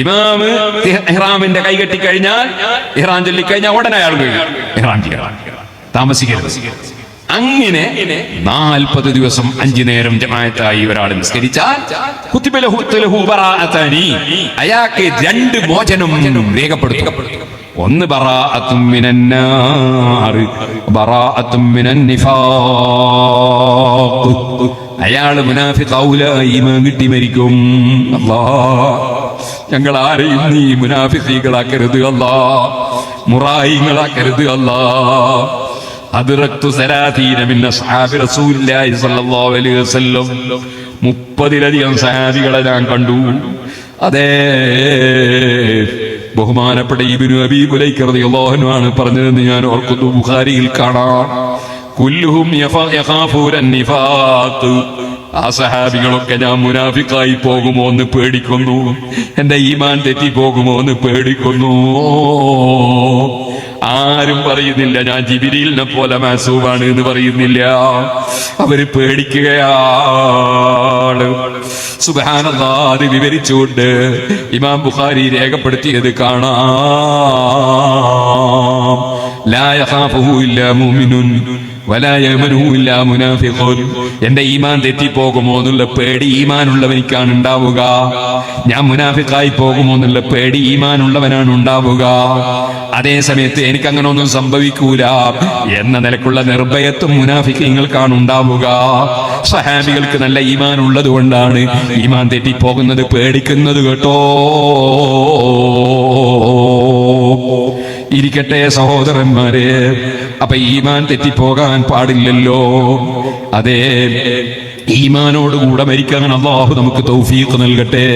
ഇമാമ് ഇഹ്റാമിന്റെ കൈ കെട്ടി കഴിഞ്ഞാൽ ഇഹ്റാം ചൊല്ലിക്കഴിഞ്ഞാൽ ഉടനെ അയാൾ വീഴും. ഇഹ്റാം ചെയ്യണം താമസിക്കരുത്. അങ്ങനെ നാൽപ്പത് ദിവസം അഞ്ചു നേരം ജമായത്തായി ഒരാൾ നിസ്കരിച്ചാൽ. അയാൾക്ക് രണ്ട് മോചനം രേഖപ്പെടുത്തും. ഒന്ന് ബറാഅത്തും മിനന്നാർ ബറാഅത്തും മിനൻ നിഫാഖ്. അയാൾ മുനാഫിഖാവൂല ഈമാൻ കിട്ടി മരിക്കും. അല്ലാ ഞങ്ങൾ ആരെയും നീ മുനാഫിസീകളാക്കരുത് അല്ലാ. മുറായിങ്ങളാക്കരുത് അല്ലാ. മുപ്പതിലധികം സഹാബികളെ ഞാൻ കണ്ടു. അതേ ബഹുമാനപ്പെട്ട ഇബിനു അബീ ആണ് പറഞ്ഞതെന്ന് ഞാൻ ഓർക്കുന്നു. ബുഖാരിയിൽ കാണാം. ആ സഹാബികളൊക്കെ ഞാൻ മുനാഫിക്കായി പോകുമോ എന്ന് പേടിക്കുന്നു. എന്റെ ഈമാൻ തെറ്റി പോകുമോ എന്ന് പേടിക്കുന്നു. ആരും പറയുന്നില്ല ഞാൻ ജിബിരിലിനെ പോലെ മാസൂവാണ് എന്ന് പറയുന്നില്ല. അവർ പേടിക്കുകയാണ്. സുബാനല്ലാ വിവരിച്ചുകൊണ്ട് ഇമാം ബുഖാരി രേഖപ്പെടുത്തിയത് കാണാം. ലാ മുഅ്മിനുൻ. എന്റെ ഈമാൻ തെറ്റിപ്പോകുമോ എന്നുള്ള പേടി ഈമാനുള്ളവനിക്കാണ് ഉണ്ടാവുക. ഞാൻ മുനാഫിക്കായി പോകുമോ എന്നുള്ള പേടി ഈമാനുള്ളവനാണ് ഉണ്ടാവുക അതേ സമയത്ത് എനിക്ക് അങ്ങനെ ഒന്നും സംഭവിക്കൂല. എന്ന നിലക്കുള്ള നിർഭയത്വം മുനാഫിക്കങ്ങൾക്കാണ് ഉണ്ടാവുക. സഹാബികൾക്ക് നല്ല ഈമാൻ ഉള്ളത് കൊണ്ടാണ് ഈമാൻ തെറ്റിപ്പോകുന്നത് പേടിക്കുന്നത് കേട്ടോ. ഇരിക്കട്ടെ സഹോദരന്മാരെ. അപ്പൊ ഈമാൻ തെറ്റിപ്പോകാൻ പാടില്ലല്ലോ. അതെ ഈമാനോടുകൂടെ മരിക്കാൻ അള്ളാഹു നമുക്ക് തൗഫീഖ് നൽകട്ടെ.